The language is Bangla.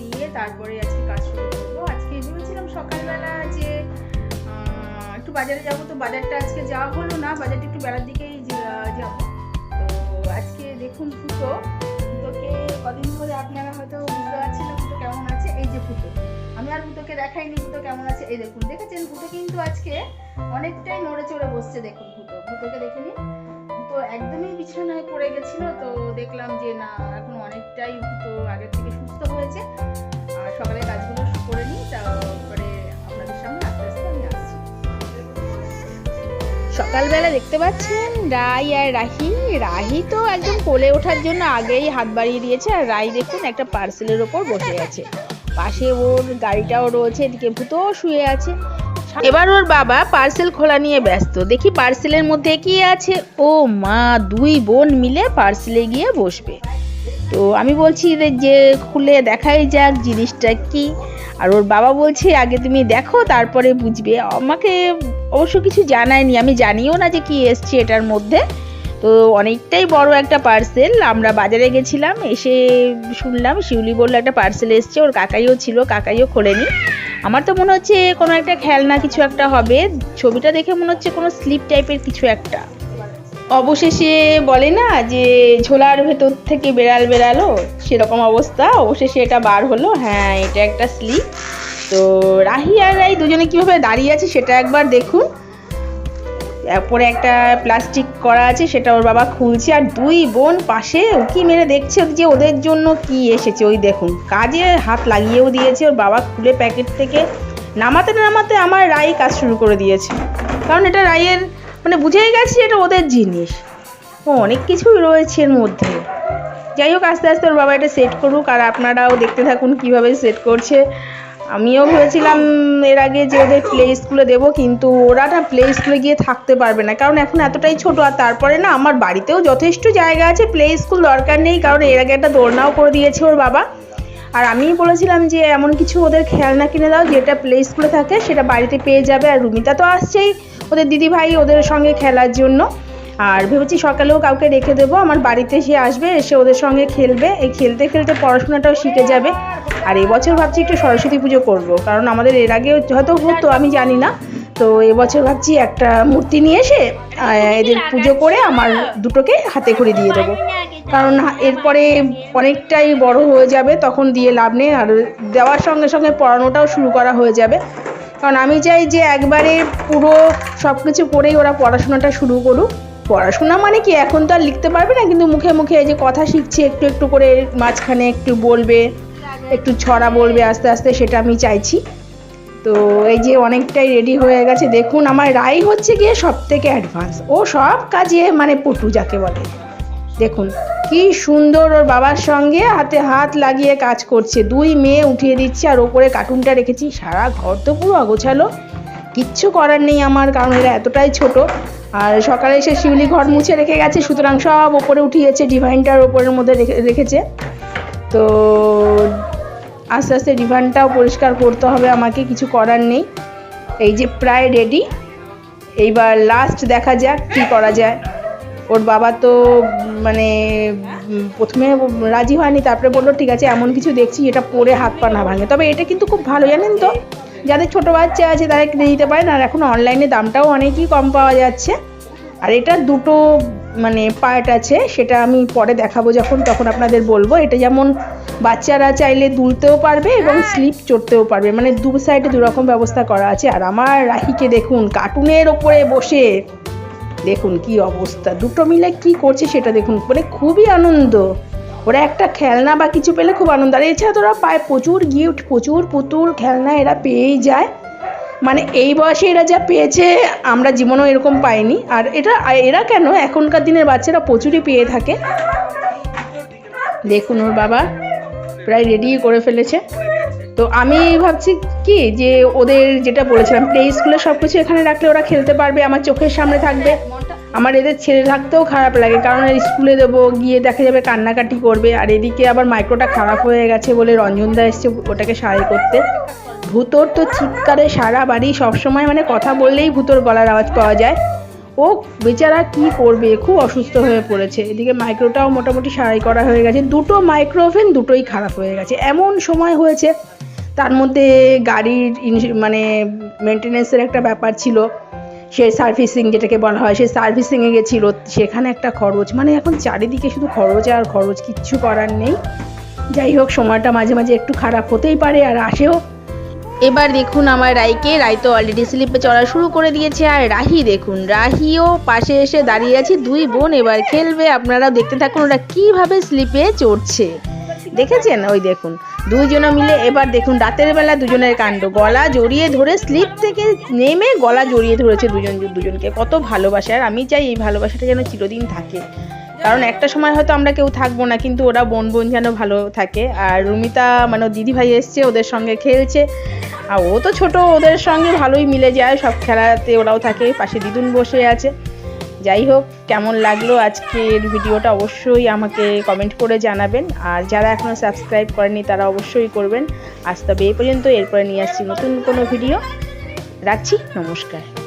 দিয়ে তারপরে আজকে কাজ শুরু করব। আজকে ভেবেছিলাম সকালবেলা যে একটু বাজারে যাব। তো বাজারটা আজকে যাওয়া হলো না, বাজারটা একটু বেলার দিকেই যাব। তো আজকে দেখুন ফুটো। ফুটোকে কদিন ধরে আপনারা হয়তো বুঝতে পারছেন না, ফুটো কেমন আছে? এই যে ফুটো। আমি আর ফুটোকে দেখাইনি, ফুটো কেমন আছে? এই দেখুন, দেখেছেন? ফুটো কিন্তু আজকে অনেকটাই নড়ে চড়ে বসছে, দেখুন ফুটো। ফুটোকে নিন। একদমই বিছানায় পড়ে গেছিল, তো দেখলাম যে না, এখন অনেকটাই তো আগের থেকে সুস্থ হয়েছে। আর সকালে কাজগুলো করে নিই তারপরে আপনাদের সামনে আস্তে আস্তে আমি আসছি। সকালবেলা দেখতে পাচ্ছেন রাই আর রাহি। রাহি তো একদম কোলে ওঠার জন্য আগেই হাত বাড়িয়ে দিয়েছে, আর রাই দেখুন একটা পার্সেলের ওপর বসে আছে। পাশে ওর গাড়িটাও রয়েছে, এদিকে ভূতও শুয়ে আছে। এবার ওর বাবা পার্সেল খোলা নিয়ে ব্যস্ত। দেখি পার্সেলের মধ্যে কি আছে? ও মা, দুই বোন মিলে পার্সেলে গিয়ে বসবে। তো আমি বলছি যে- খুলে দেখাই যাক জিনিসটা কি। আর ওর বাবা বলছে, আগে তুমি দেখো, তারপরে বুঝবে। আমাকে অবশ্য কিছু জানায়নি, আমি জানিও না যে কি এসছে এটার মধ্যে। তো অনেকটাই বড় একটা পার্সেল আমরা বাজারে গেছিলাম, এসে শুনলাম শিউলি বলল একটা পার্সেল এসছে, ওর কাকাইও ছিল, কাকাইও খোলেনি। আমার তো মনে হচ্ছে কোনো একটা খেলনা কিছু একটা হবে, ছবিটা দেখে মনে হচ্ছে কোনো স্লিপ টাইপের কিছু একটা। অবশেষে বলে না যে ঝোলার ভেতর থেকে বেড়াল বেড়ালো, সেরকম অবস্থা, অবশেষে এটা বার হলো হ্যাঁ এটা একটা স্লিপ তো রাহি আর রাই দুজনে কীভাবে দাঁড়িয়ে আছে সেটা একবার দেখুন। তারপরে একটা প্লাস্টিক করা আছে, সেটা ওর বাবা খুলছে আর দুই বোন পাশে উকি মেরে দেখছে যে ওদের জন্য কি এসেছে। ওই দেখুন, কাজে হাত লাগিয়েও দিয়েছে, ওর বাবা খুলে প্যাকেট থেকে নামাতে নামাতে আমার রাই কাজ শুরু করে দিয়েছে। কারণ এটা রায়ের মানে বুঝেই গেছি এটা ওদের জিনিস। ও, অনেক কিছুই রয়েছে এর মধ্যে। যাই হোক, আস্তে আস্তে ওর বাবা এটা সেট করুক, আর আপনারাও দেখতে থাকুন কীভাবে সেট করছে। আমিও ভেবেছিলাম এর আগে যে ওদের প্লে স্কুলে দেবো, কিন্তু ওরা না প্লে স্কুলে গিয়ে থাকতে পারবে না। কারণ এখন এতটাই ছোট, আর তারপরে না আমার বাড়িতেও যথেষ্ট জায়গা আছে প্লে স্কুল দরকার নেই, কারণ এর আগে একটা দোলনাও করে দিয়েছে ওর বাবা। আর আমি বলেছিলাম যে এমন কিছু ওদের খেলনা কিনে দাও, যেটা প্লে স্কুলে থাকে সেটা বাড়িতে পেয়ে যাবে, আর রুমিতা তো আসছেই, ওদের দিদি ভাই ওদের সঙ্গে খেলার জন্য। আর ভেবেছি সকালেও কাউকে রেখে দেবো। আমার বাড়িতে সে আসবে, এসে ওদের সঙ্গে খেলবে। এই খেলতে খেলতে পড়াশোনাটাও শিখে যাবে। আর এবছর ভাবছি একটু সরস্বতী পুজো করব। কারণ আমাদের এর আগে হয়তো হতো, আমি জানি না। তো এবছর ভাবছি একটা মূর্তি নিয়ে এসে এদের পুজো করে আমার দুটোকে হাতে করে দিয়ে দেবো। কারণ এরপরে অনেকটাই বড় হয়ে যাবে, তখন দিয়ে লাভ নেই। আর দেওয়ার সঙ্গে সঙ্গে পড়ানোটাও শুরু করা হয়ে যাবে। কারণ আমি চাই যে একবারে পুরো সব কিছু করেই ওরা পড়াশোনাটা শুরু করুক। পড়াশোনা মানে কি? এখন তো আর লিখতে পারবে না, কিন্তু মুখে মুখে এই যে কথা শিখছে, একটু একটু করে মাঝখানে একটু বলবে, একটু ছড়া বলবে আস্তে আস্তে, সেটা আমি চাইছি। তো এই যে অনেকটাই রেডি হয়ে গেছে। দেখুন, আমার রাই হচ্ছে গিয়ে সব থেকে অ্যাডভান্স ও সব কাজে মানে পটু যাকে বলে। দেখুন, কি সুন্দর ওর বাবার সঙ্গে হাতে হাত লাগিয়ে কাজ করছে। দুই মেয়ে উঠিয়ে দিচ্ছে আর ওপরে কার্টুনটা রেখেছি। সারা ঘর তো পুরো অগোছালো। কিচ্ছু করার নেই আমার, কারণ এরা এতটাই ছোট। আর সকালে এসে শিউলি ঘর মুছে রেখে গেছে, সুতরাং সব ওপরে উঠিয়েছে, ডিভাইনটার ওপরের মধ্যে রেখে রেখেছে। তো আস্তে আস্তে ডিভাইনটাও পরিষ্কার করতে হবে, আমাকে কিছু করার নেই। এই যে প্রায় রেডি এইবার লাস্ট দেখা যাক কী করা যায়। ওর বাবা তো মানে প্রথমে রাজি হয়নি তারপরে বলল ঠিক আছে এমন কিছু দেখছি এটা পরে হাত পা না ভাঙে। তবে এটা কিন্তু খুব ভালো জানেন তো? যাদের ছোটো বাচ্চা আছে তারা কিনে নিতে পারেন আর এখন অনলাইনে দামটাও অনেকই কম পাওয়া যাচ্ছে। আর এটা দুটো মানে পার্ট আছে সেটা আমি পরে দেখাবো যখন তখন আপনাদের বলব। এটা যেমন বাচ্চারা চাইলে দুলতেও পারবে এবং স্লিপ চড়তেও পারবে। মানে দু সাইডে দুরকম ব্যবস্থা করা আছে। আর আমার রাহিকে দেখুন কার্টুনের ওপরে বসে দেখুন কি অবস্থা। দুটো মিলে কি করছে সেটা দেখুন। মানে খুবই আনন্দ। ওরা একটা খেলনা বা কিছু পেলে খুব আনন্দ। আর এছাড়া তো ওরা পায় প্রচুর গিফট প্রচুর পুতুল, খেলনা এরা পেয়েই যায়। মানে এই বয়সে এরা যা পেয়েছে, আমরা জীবনেও এরকম পাইনি। আর এটা এরা কেন? এখনকার দিনের বাচ্চারা প্রচুরই পেয়ে থাকে। দেখুন ওর বাবা প্রায় রেডি করে ফেলেছে। তো আমি ভাবছি কি যে ওদের যেটা বলেছিলাম প্লে স্কুলে সব কিছু এখানে রাখলে ওরা খেলতে পারবে, আমার চোখের সামনে থাকবে। আমার এদের ছেড়ে থাকতেও খারাপ লাগে, কারণ স্কুলে দেবো, গিয়ে দেখা যাবে কান্নাকাটি করবে, আর এদিকে আবার মাইক্রোটা খারাপ হয়ে গেছে বলে রঞ্জনদা এসছে ওটাকে সারাই করতে। ভূতর তো চিৎকারে সারা বাড়ি সবসময় মানে কথা বললেই ভূতর গলার আওয়াজ পাওয়া যায়। ও বেচারা কি করবে, খুব অসুস্থ হয়ে পড়েছে। এদিকে মাইক্রোটাও মোটামুটি সারাই করা হয়ে গেছে। দুটো মাইক্রো ওভেন দুটোই খারাপ হয়ে গেছে। এমন সময় হয়েছে তার মধ্যে গাড়ির মানে মেনটেনেন্সের একটা ব্যাপার ছিল। সে সার্ভিসিং যেটাকে বলা হয়, সে সার্ভিসিংয়ে গেছিল। সেখানে একটা খরচ মানে এখন চারিদিকে শুধু খরচ আর খরচ, কিচ্ছু করার নেই। যাই হোক, সময়টা মাঝে মাঝে একটু খারাপ হতেই পারে আর আসেও। এবার দেখুন আমার রাইকে, রাই তো অলরেডি স্লিপে চড়া শুরু করে দিয়েছে। আর রাহি দেখুন, রাহিও পাশে এসে দাঁড়িয়ে আছে। দুই বোন এবার খেলবে। আপনারা দেখতে থাকুন ওরা কীভাবে স্লিপে চড়ছে। দেখেছেন? ওই দেখুন। দুইজনে মিলে এবার দেখুন, রাতের বেলা দুজনের কাণ্ড। গলা জড়িয়ে ধরে স্লিপ থেকে নেমে গলা জড়িয়ে ধরেছে দুজন দুজনকে। কত ভালোবাসে। আর আমি চাই এই ভালোবাসাটা যেন চিরদিন থাকে। কারণ একটা সময় হয়তো আমরা কেউ থাকব না, কিন্তু ওরা বোন বোন যেন ভালো থাকে। আর রুমিতা মানে ওর দিদিভাই এসছে, ওদের সঙ্গে খেলছে। আর ও তো ছোট, ওদের সঙ্গে ভালোই মিলে যায়। সব খেলাতে ওরাও থাকে। পাশে দিদুন বসে আছে। যাই হোক কেমন লাগল আজকের ভিডিওটা অবশ্যই আমাকে কমেন্ট করে জানাবেন। আর যারা এখনও সাবস্ক্রাইব করেনি তারা অবশ্যই করবেন। আজ তবে এই পর্যন্ত, এরপরে নিয়ে আসছি নতুন কোনো ভিডিও রাখছি, নমস্কার।